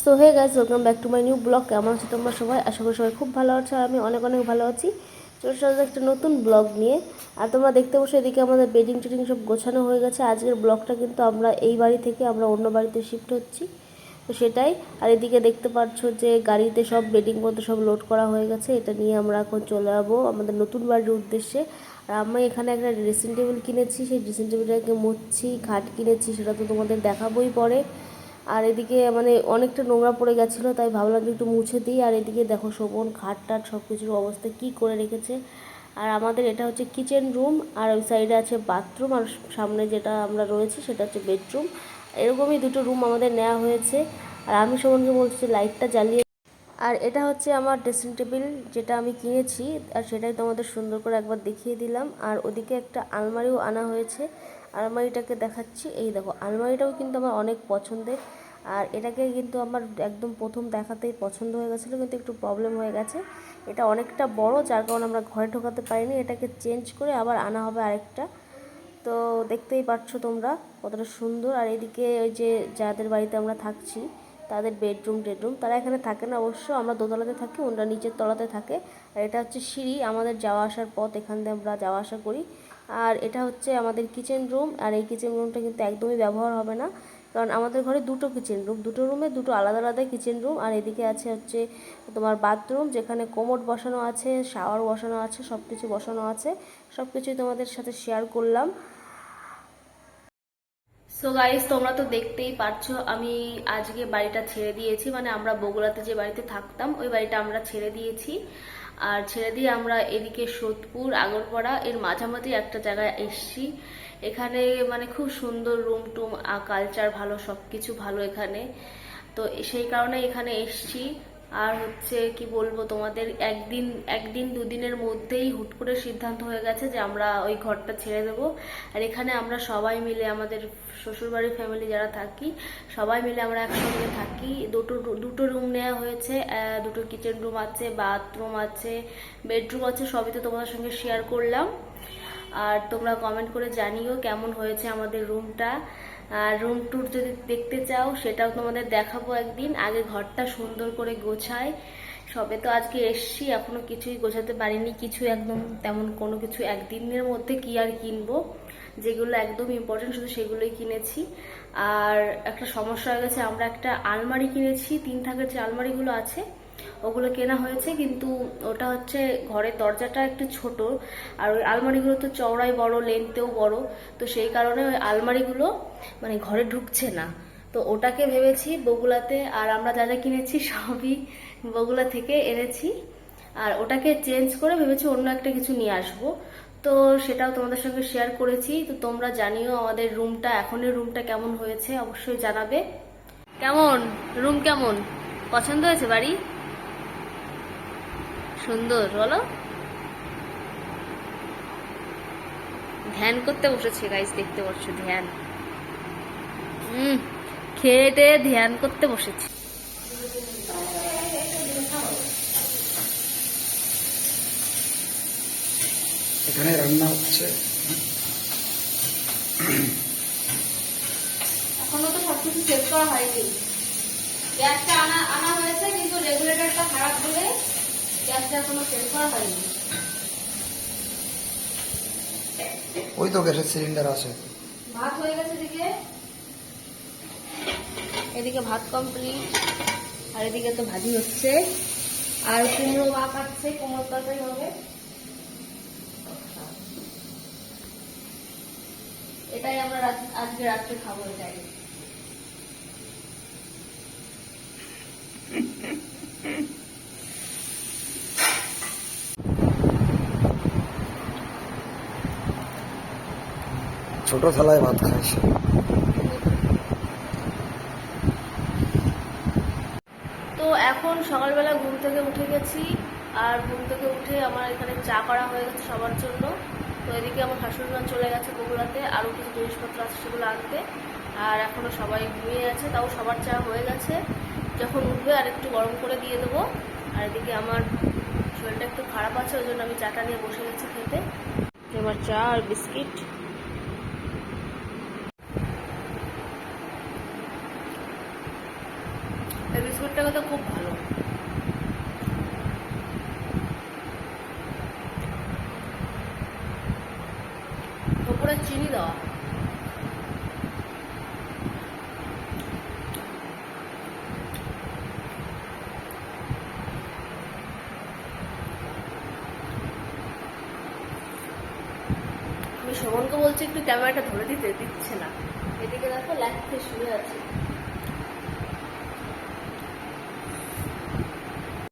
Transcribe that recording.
So, hey guys welcome back to my new blog কেমন আছো তোমরা সবাই? আশা করি সবাই খুব ভালো আছো আর আমি অনেক অনেক ভালো আছি। চলে সাথে একটা নতুন ব্লগ নিয়ে। আর তোমরা দেখতে বসে, এদিকে আমাদের বেডিং টেডিং সব গোছানো হয়ে গেছে। আজকের ব্লগটা কিন্তু আমরা এই বাড়ি থেকে আমরা অন্য বাড়িতে শিফট হচ্ছি। তো সেটাই। আর এদিকে দেখতে পাচ্ছ যে গাড়িতে সব বেডিং মধ্যে সব লোড করা হয়ে গেছে। এটা নিয়ে আমরা এখন চলে যাব আমাদের নতুন বাড়ির উদ্দেশ্যে। আর আমি এখানে একটা ড্রেসিং টেবিল কিনেছি। সেই ড্রেসিং টেবিলটাকে মুছছি খাট কিনেছি, সেটা তো তোমাদের দেখাবোই পরে। আর এদিকে মানে অনেকটা নোংরা পড়ে গেছিল, তাই ভাবলাম যে একটু মুছে দিই। আর এদিকে দেখো শোভন, খাট টাট সব কিছুর অবস্থা কী করে রেখেছে। আর আমাদের এটা হচ্ছে কিচেন রুম আর ওই সাইডে আছে বাথরুম আর সামনে যেটা আমরা রয়েছি সেটা হচ্ছে বেডরুম এরকমই দুটো রুম আমাদের নেওয়া হয়েছে। আর আমি শোভনকে বলছি লাইটটা জ্বালিয়ে আর এটা হচ্ছে আমার ড্রেসিং টেবিল যেটা আমি কিনেছি, আর সেটাই তোমাদের সুন্দর করে একবার দেখিয়ে দিলাম। আর ওদিকে একটা আলমারিও আনা হয়েছে। আলমারিটাকে দেখাচ্ছি। এই দেখো, আলমারিটাও কিন্তু আমার অনেক পছন্দের। আর এটাকে কিন্তু আমার একদম প্রথম দেখাতেই পছন্দ হয়ে গেছিল, কিন্তু একটু প্রবলেম হয়ে গেছে। এটা অনেকটা বড়, যার কারণে আমরা ঘরে ঢোকাতে পারিনি। এটাকে চেঞ্জ করে আবার আনা হবে আরেকটা। তো দেখতেই পাচ্ছ তোমরা কতটা সুন্দর। আর এদিকে ওই যে যাদের বাড়িতে আমরা থাকছি তাদের বেডরুম টেডরুম তারা এখানে থাকে না। অবশ্য আমরা দোতলাতে থাকি, ওনারা নিচের তলাতে থাকে। আর এটা হচ্ছে সিঁড়ি, আমাদের যাওয়া আসার পথ, এখান দিয়ে আমরা যাওয়া আসা করি। আর এটা হচ্ছে আমাদের কিচেন রুম আর এই কিচেন রুমটা কিন্তু একদমই ব্যবহার হবে না। কারণ আমাদের ঘরে দুটো কিচেন রুম দুটো রুমে দুটো আলাদা আলাদা কিচেন রুম আর এদিকে আছে হচ্ছে তোমার বাথরুম যেখানে কোমোড বসানো আছে শাওয়ার বসানো আছে সব কিছু বসানো আছে। সব কিছুই তোমাদের সাথে শেয়ার করলাম। সো গাইজ তোমরা তো দেখতেই পারছ, আমি আজকে বাড়িটা ছেড়ে দিয়েছি মানে আমরা বগুড়াতে যে বাড়িতে থাকতাম, ওই বাড়িটা আমরা ছেড়ে দিয়েছি। আর ছেড়ে দিয়ে আমরা এদিকে সোদপুর, আগরপাড়া, এর মাঝামাঝি একটা জায়গায় এসছি। এখানে মানে খুব সুন্দর রুম টুম কালচার ভালো সব কিছু ভালো এখানে। তো সেই কারণে এখানে এসছি। আর হচ্ছে কি বলব, তোমাদের একদিন একদিন দুদিনের মধ্যেই হুট করে সিদ্ধান্ত হয়ে গেছে যে আমরা ওই ঘরটা ছেড়ে দেবো। আর এখানে আমরা সবাই মিলে, আমাদের শ্বশুরবাড়ির ফ্যামিলি যারা থাকি, সবাই মিলে আমরা একসঙ্গে থাকি। দুটো দুটো রুম নেওয়া হয়েছে দুটো কিচেন রুম আছে বাথরুম আছে বেডরুম আছে, সবই তো তোমাদের সঙ্গে শেয়ার করলাম। আর তোমরা কমেন্ট করে জানিও কেমন হয়েছে আমাদের রুমটা আর রুম ট্যুর যদি দেখতে চাও, সেটাও তোমাদের দেখাবো একদিন। আগে ঘরটা সুন্দর করে গোছাই সবে তো আজকে এসছি, এখনও কিছুই গোছাতে পারিনি, কিছু একদম তেমন কোনো কিছু একদিনের মধ্যে কি আর কিনবো? যেগুলো একদম ইম্পর্টেন্ট শুধু সেগুলোই কিনেছি। আর একটা সমস্যা হয়ে গেছে, আমরা একটা আলমারি কিনেছি, তিন থাকের যে আলমারিগুলো আছে, ওগুলো কেনা হয়েছে, কিন্তু ওটা হচ্ছে ঘরের দরজাটা একটু ছোট, আর ওই আলমারিগুলো তো চওড়াই বড় লেন্থেও বড়, তো সেই কারণে ওই আলমারিগুলো মানে ঘরে ঢুকছে না। তো ওটাকে ভেবেছি বগুলাতে আর আমরা যা যা কিনেছি সবই বগুলা থেকে এনেছি। আর ওটাকে চেঞ্জ করে ভেবেছি অন্য একটা কিছু নিয়ে আসব। তো সেটাও তোমাদের সঙ্গে শেয়ার করেছি। তো তোমরা জানিও আমাদের রুমটা এখনের রুমটা কেমন হয়েছে, অবশ্যই জানাবে। কেমন? রুম কেমন? পছন্দ হয়েছে বাড়ি? সুন্দর, বলো। ধ্যান করতে বসেছে গাইস দেখতে পাচ্ছ, ধ্যান। হুম, খেয়ে ধ্যান করতে বসেছে। এখানে রান্না হচ্ছে। এখনও তো সবকিছু সেট করা হয়নি। গ্যাসটা আনা আনা হয়েছে কিন্তু রেগুলেটরটা খারাপ বলে গ্যাসটা এখনও সেট করা হয়নি। ওই তো গ্যাসের সিলিন্ডার আছে। ভাত হয়ে গেছে এদিকে। এদিকে ভাত কমপ্লিট আর এদিকে তো ভাজি হচ্ছে। আর কুমড়ো মা কাটছে কুমড়ো তরকারি হবে। এটাই আমরা আজকে রাত্রে খাব এটাই। ছোট থালায় ভাত খাইছে তো এখন সকালবেলা ঘুম থেকে উঠে গেছি আর ঘুম থেকে উঠে আমার এখানে চা করা হয়ে গেছে সবার জন্য। তো এদিকে আমার শাশুড়িমা চলে গেছে বগুড়াতে, আরও কিছু জিনিসপত্র আছে সেগুলো আনতে। আর এখনও সবাই ঘুমিয়ে আছে, তাও সবার চা হয়ে গেছে। যখন উঠবে আর একটু গরম করে দিয়ে দেবো। আর এদিকে আমার শরীরটা একটু খারাপ আছে, ওই জন্য আমি চাটা নিয়ে বসে গেছি খেতে। এবার চা আর বিস্কিট। এদিকে কালারটা কিন্তু খুব ভালো ওপরে চিনি দেওয়া আমি শোভনকে বলছি একটু ক্যামেরাটা ধরে দিতে, দিচ্ছে না। এদিকে দেখো লাগতে শুয়ে আছে।